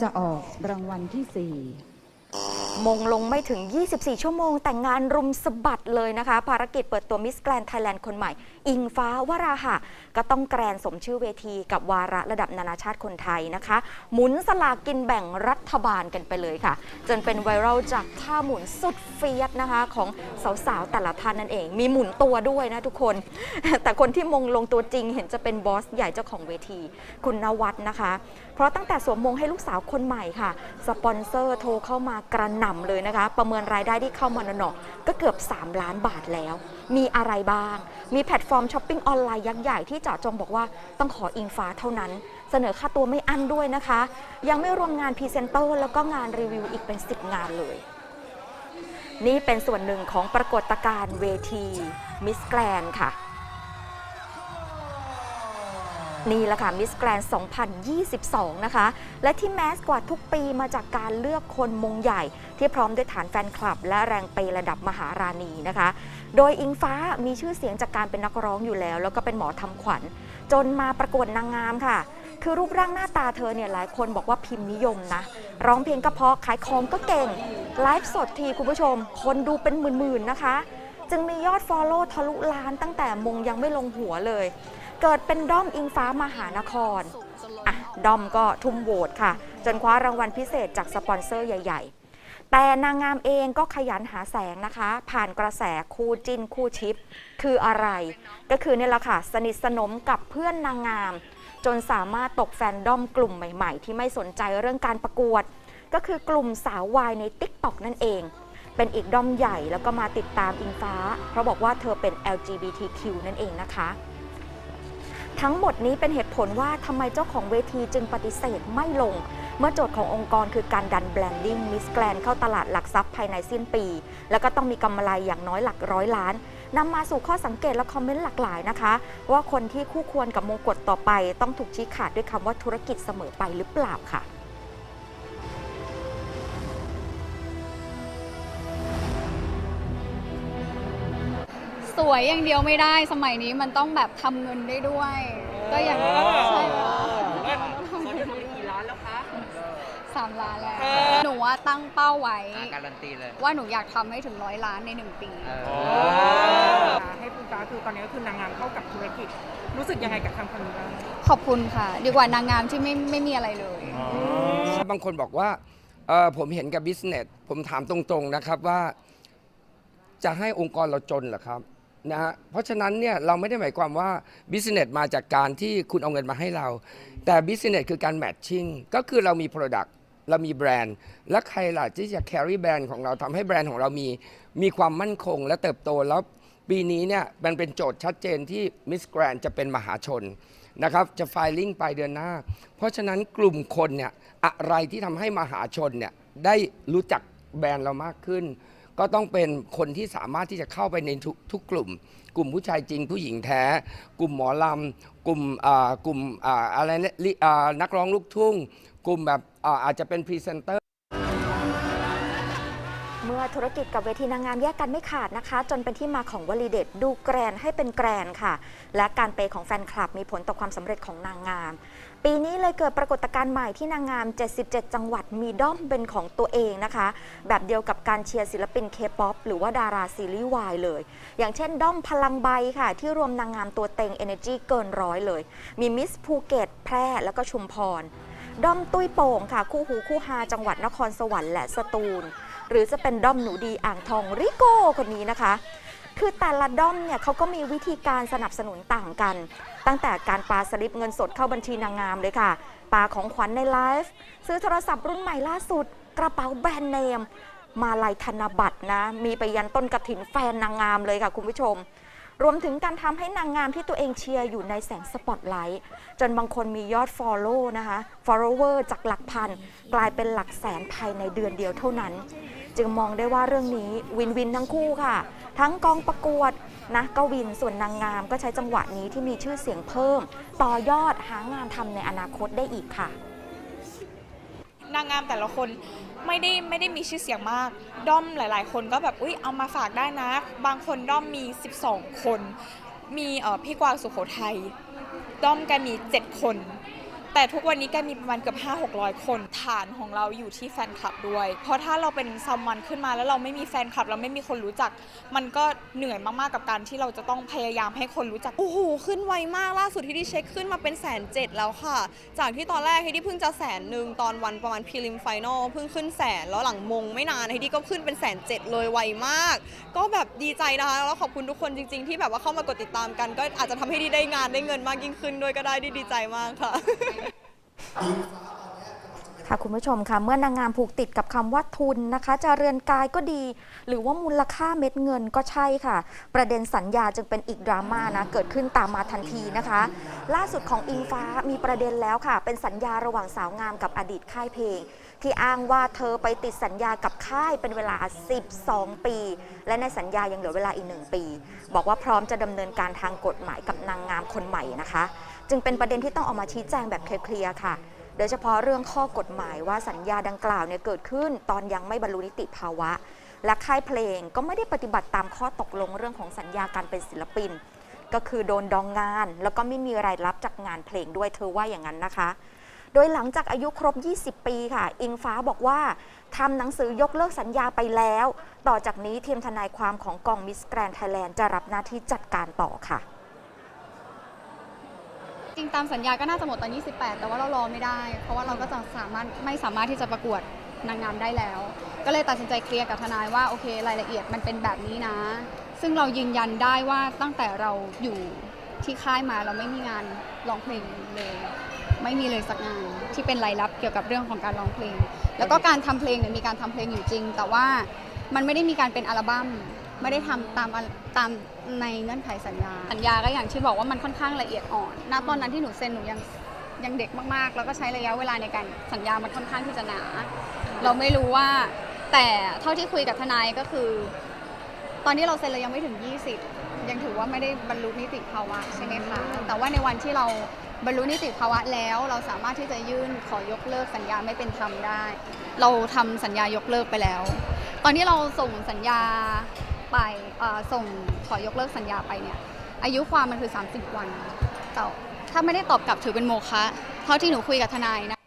จะออกรางวัลที่สี่ มงลงไม่ถึง 24 ชั่วโมง แต่งงานรุมสะบัดเลยนะคะ ภารกิจเปิดตัวมิสแกรนไทยแลนด์คนใหม่ อิงฟ้าวราหะ ก็ต้องแกรนสมชื่อเวทีกับวาระระดับนานาชาติคนไทยนะคะ หมุนสลากกินแบ่งรัฐบาลกันไปเลยค่ะ จนเป็นไวรัลจากท่าหมุนสุดเฟียสนะคะ ของสาวๆ แต่ละท่านนั่นเอง มีหมุนตัวด้วยนะทุกคน แต่คนที่มงลงตัวจริงเห็นจะเป็นบอสใหญ่เจ้าของเวที คุณนวัดนะคะ เพราะตั้งแต่สวมมงให้ลูกสาวคนใหม่ค่ะ สปอนเซอร์โทรเข้ามากระหน่ำเลยนะคะ ประเมินรายได้ที่เข้ามาหนอๆก็เกือบ 3 ล้านบาทแล้ว มีอะไรบ้าง มีแพลตฟอร์มช้อปปิ้งออนไลน์ยักษ์ใหญ่ที่เจาะจงบอกว่าต้องขออิงฟ้าเท่านั้น เสนอค่าตัวไม่อั้นด้วยนะคะ ยังไม่รวมงานพรีเซนเตอร์แล้วก็งานรีวิวอีกเป็น 10 งานเลย นี่เป็นส่วนหนึ่งของปรากฏการณ์เวทีมิสแกรนค่ะ นี่แหละค่ะมิสแกรน2022 นะคะ และที่แมสกว่าทุกปีมาจากการเลือกคนมงใหญ่ ที่พร้อมด้วยฐานแฟนคลับ และแรงเประดับมหาราณีนะคะ โดยอิงฟ้ามีชื่อเสียงจากการเป็นนักร้องอยู่แล้ว แล้วก็เป็นหมอทำขวัญ จนมาประกวดนางงามค่ะ คือรูปร่างหน้าตาเธอเนี่ยหลายคนบอกว่าพิมพ์นิยมนะ ร้องเพลงก็เพาะขายของก็เก่งไลฟ์สดทีคุณผู้ชม คนดูเป็นหมื่นๆนะคะ จึงมียอดฟอลโล่ทะลุล้านตั้งแต่มงยังไม่ลงหัวเลย เกิดเป็นด้อมอิงฟ้ามหานครอะด้อมก็ทุ่มโหวตค่ะ จนคว้ารางวัลพิเศษจากสปอนเซอร์ใหญ่ ๆ แต่นางงามเองก็ขยันหาแสงนะคะ ผ่านกระแสคู่จิ้นคู่ชิป คืออะไร ก็คือเนี่ยแหละค่ะ สนิทสนมกับเพื่อนนางงาม จนสามารถตกแฟนด้อมกลุ่มใหม่ ๆ ที่ไม่สนใจเรื่องการประกวด ก็คือกลุ่มสาววายใน t ิ k t o k นั่นเองเป็นอีกด้อมใหญ่แล้วก็มาติดตามอิงฟ้า เพราะบอกว่าเธอเป็น LGBTQ นั่นเองนะคะ ทั้งหมดนี้เป็นเหตุผลว่าทำไมเจ้าของเวทีจึงปฏิเสธไม่ลง เมื่อโจทย์ขององค์กรคือการดันแบรนดิ้งมิสแกรนเข้าตลาดหลักทรัพย์ภายในสิ้นปี แล้วก็ต้องมีกำไรอย่างน้อยหลักร้อยล้านนำมาสู่ข้อสังเกตและคอมเมนต์หลากหลายนะคะ ว่าคนที่คู่ควรกับมงกุฎต่อไป ต้องถูกชี้ขาดด้วยคำว่าธุรกิจเสมอไปหรือเปล่าค่ะ สวยอย่างเดียวไม่ได้สมัยนี้มันต้องแบบทำเงินได้ด้วย ก็อย่างใช่แล้วต้องทำเงินได้ด้วยกี่ล้านแล้วคะ สามล้านแล้ว หนูว่าตั้งเป้าไว้ อะการันตีเลย ว่าหนูอยากทำให้ถึงร้อยล้านในหนึ่งปี เอโอ้อให้คุณฟ้าคือตอนนี้ก็คือนางงามเข้ากับธุรกิจ รู้สึกยังไงกับคำคำนี้บ้างขอบคุณค่ะ ดีกว่านางงามที่ไม่ไม่มีอะไรเลย บางคนบอกว่าเอ่อผมเห็นกับบิสเนส ผมถามตรงๆนะครับว่า จะให้องค์กรเราจนเหรอครับ นะฮะเพราะฉะนั้นเนี่ยเราไม่ได้หมายความว่าบิสเนสมาจากการที่คุณเอาเงินมาให้เรา แต่บิสเนสคือการแมทชิ่งก็คือเรามี Product เรามีแบรนด์ และใครล่ะที่จะ carry แบรนด์ของเราทำให้แบรนด์ของเรามีมีความมั่นคงและเติบโตแล้วปีนี้เนี่ยมันเป็นโจทย์ชัดเจนที่มิสแกรนจะเป็นมหาชนนะครับจะไฟลิ่งไปเดือนหน้า เพราะฉะนั้นกลุ่มคนเนี่ยอะไรที่ทำให้มหาชนเนี่ยได้รู้จักแบรนด์เรามากขึ้น ก็ต้องเป็นคนที่สามารถที่จะเข้าไปในทุกทุกกลุ่ม กลุ่มผู้ชายจริงผู้หญิงแท้ กลุ่มหมอลำกลุ่มอ่ากลุ่มอ่าอะไรเนี่ยนักร้องลูกทุ่ง กลุ่มแบบอาจจะเป็นพรีเซนเตอร์ เมื่อธุรกิจกับเวทีนางงามแยกกันไม่ขาดนะคะ จนเป็นที่มาของวลีเด็ดดูแกรนให้เป็นแกรนค่ะ และการเปย์ของแฟนคลับมีผลต่อความสำเร็จของนางงาม ปีนี้เลยเกิดปรากฏการณ์ใหม่ที่นางงาม 77 จังหวัดมีด้อมเป็นของตัวเองนะคะ แบบเดียวกับการเชียร์ศิลปินเคป๊อปหรือว่าดาราซีรีส์วายเลย อย่างเช่นด้อมพลังใบค่ะ ที่รวมนางงามตัวเต็ง Energy เกินร้อยเลย มีมิสภูเก็ตแพร่แล้วก็ชุมพรด้อมตุ้ยโป่งค่ะ คู่หูคู่ฮาจังหวัดนครสวรรค์และสตูล หรือจะเป็นด้อมหนูดีอ่างทองริโก้คนนี้นะคะ คือแต่ละด้อมเนี่ยเขาก็มีวิธีการสนับสนุนต่างกัน ตั้งแต่การปาสลิปเงินสดเข้าบัญชีนางงามเลยค่ะปาของขวัญในไลฟ์ซื้อโทรศัพท์รุ่นใหม่ล่าสุด กระเป๋าแบรนด์เนม มาลายธนบัตรนะ มีไปยันต้นกระถินแฟนนางงามเลยค่ะคุณผู้ชมรวมถึงการทำให้นางงามที่ตัวเองเชียร์อยู่ในแสงสปอตไลท์จนบางคนมียอด Follow นะคะ Follower จากหลักพัน กลายเป็นหลักแสนภายในเดือนเดียวเท่านั้น จึงมองได้ว่าเรื่องนี้วินวินทั้งคู่ค่ะ ทั้งกองประกวดนะก็วินส่วนนางงามก็ใช้จังหวะนี้ที่มีชื่อเสียงเพิ่ม ต่อยอดหางานทำในอนาคตได้อีกค่ะ นางงามแต่ละคนไม่ได้ไม่ได้มีชื่อเสียงมาก ด้อมหลาย ๆ คนก็แบบอุ้ยเอามาฝากได้นะ บางคนด้อมมี 12 คน มีเออพี่กวางสุโขทัยด้อมกันมี 7 คน แต่ทุกวันนี้แกมีประมาณเกือบ5 6 0 0 คนฐานของเราอยู่ที่แฟนคลับด้วย เพราะถ้าเราเป็นซัมวันขึ้นมาแล้วเราไม่มีแฟนคลับเราไม่มีคนรู้จัก มันก็เหนื่อยมากๆกับการที่เราจะต้องพยายามให้คนรู้จัก โอ้โห ขึ้นไวมากล่าสุดที่ที่เช็คขึ้นมาเป็นแสนเจ็ดแล้วค่ะ จากที่ตอนแรกที่ที่เพิ่งจะแสนหนึ่งตอนวันประมาณพรีลิมไฟนอลเพิ่งขึ้นแสนแล้วหลังมงไม่นานที่ที่ก็ขึ้นเป็นแสนเจ็ดเลยไวมาก ก็แบบดีใจนะคะแล้วขอบคุณทุกคนจริง ๆ ที่แบบว่าเข้ามากดติดตามกัน ก็อาจจะทำให้ดีได้งานได้เงินมากยิ่งขึ้นด้วยก็ได้ดีดีใจมากค่ะ ค่ะคุณผู้ชมค่ะเมื่อนางงามผูกติดกับคำว่าทุนนะคะ จะเรือนกายก็ดี หรือว่ามูลค่าเม็ดเงินก็ใช่ค่ะ ประเด็นสัญญาจึงเป็นอีกดราม่านะเกิดขึ้นตามมาทันทีนะคะ ล่าสุดของอิงฟ้ามีประเด็นแล้วค่ะ เป็นสัญญาระหว่างสาวงามกับอดีตค่ายเพลง ที่อ้างว่าเธอไปติดสัญญากับค่ายเป็นเวลา 12 ปี และในสัญญายังเหลือเวลาอีกหนึ่งปี บอกว่าพร้อมจะดำเนินการทางกฎหมายกับนางงามคนใหม่นะคะ จึงเป็นประเด็นที่ต้องออกมาชี้แจงแบบเคลียร์ค่ะ โดยเฉพาะเรื่องข้อกฎหมายว่าสัญญาดังกล่าวเนี่ยเกิดขึ้น ตอนยังไม่บรรลุนิติภาวะ และค่ายเพลงก็ไม่ได้ปฏิบัติตามข้อตกลงเรื่องของสัญญาการเป็นศิลปิน ก็คือโดนดองงาน แล้วก็ไม่มีรายรับจากงานเพลงด้วยเธอว่าอย่างนั้นนะคะ โดยหลังจากอายุครบ 20 ปีค่ะ อิงฟ้าบอกว่าทำหนังสือยกเลิกสัญญาไปแล้ว ต่อจากนี้ทีมทนายความของกองมิสแกรนไทยแลนด์จะรับหน้าที่จัดการต่อค่ะ จริงตามสัญญาก็น่าจะหมดตอน 28 แต่ว่าเรารอไม่ได้ เพราะว่าเราก็จะสามารถไม่สามารถที่จะประกวดนางงามได้แล้ว ก็เลยตัดสินใจเคลียร์กับทนายว่าโอเค รายละเอียดมันเป็นแบบนี้นะ ซึ่งเรายืนยันได้ว่าตั้งแต่เราอยู่ที่ค่ายมาเราไม่มีงานร้องเพลงเลย ไม่มีเลยสักงานที่เป็นรายรับเกี่ยวกับเรื่องของการร้องเพลง แล้วก็การทำเพลงเนี่ยมีการทำเพลงอยู่จริง แต่ว่ามันไม่ได้มีการเป็นอัลบั้มไม่ได้ทำตามตามในเงื่อนไขสัญญา สัญญาก็อย่างที่บอกว่ามันค่อนข้างละเอียดอ่อนณตอนนั้นที่หนูเซ็นหนูยังยังเด็กมากๆ แล้วก็ใช้ระยะเวลาในการสัญญามันค่อนข้างที่จะหนา เราไม่รู้ว่า แต่เท่าที่คุยกับทนายก็คือ ตอนที่เราเซ็นเรายังไม่ถึง 20 ยังถือว่าไม่ได้บรรลุนิติภาวะใช่ไหมคะ แต่ว่าในวันที่เรา บรรลุนิติภาวะแล้ว เราสามารถที่จะยื่นขอยกเลิกสัญญาไม่เป็นธรรมได้ เราทำสัญญายกเลิกไปแล้ว ตอนที่เราส่งสัญญาไปส่งขอยกเลิกสัญญาไปเนี่ยอายุความมันคือ 30 วันแต่ถ้าไม่ได้ตอบกลับถือเป็นโมฆะเท่าที่หนูคุยกับทนายนะ